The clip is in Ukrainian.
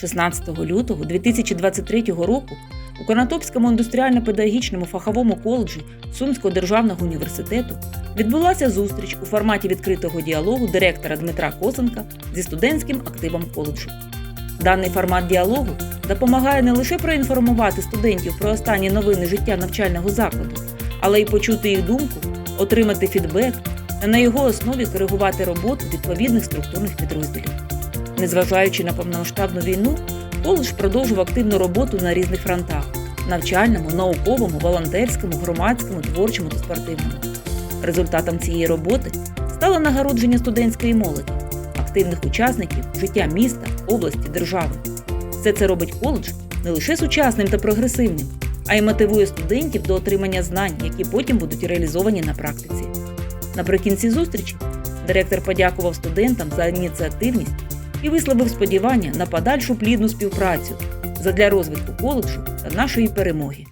16 лютого 2023 року у Конотопському індустріально-педагогічному фаховому коледжі Сумського державного університету відбулася зустріч у форматі відкритого діалогу директора Дмитра Косенка зі студентським активом коледжу. Даний формат діалогу допомагає не лише проінформувати студентів про останні новини життя навчального закладу, але й почути їх думку, отримати фідбек та на його основі коригувати роботу відповідних структурних підрозділів. Незважаючи на повномасштабну війну, коледж продовжив активну роботу на різних фронтах навчальному, науковому, волонтерському, громадському, творчому та спортивному. Результатом цієї роботи стало нагородження студентської молоді, активних учасників життя міста, області, держави. Все це робить коледж не лише сучасним та прогресивним, а й мотивує студентів до отримання знань, які потім будуть реалізовані на практиці. Наприкінці зустрічі директор подякував студентам за ініціативність і висловив сподівання на подальшу плідну співпрацю задля розвитку коледжу та нашої перемоги.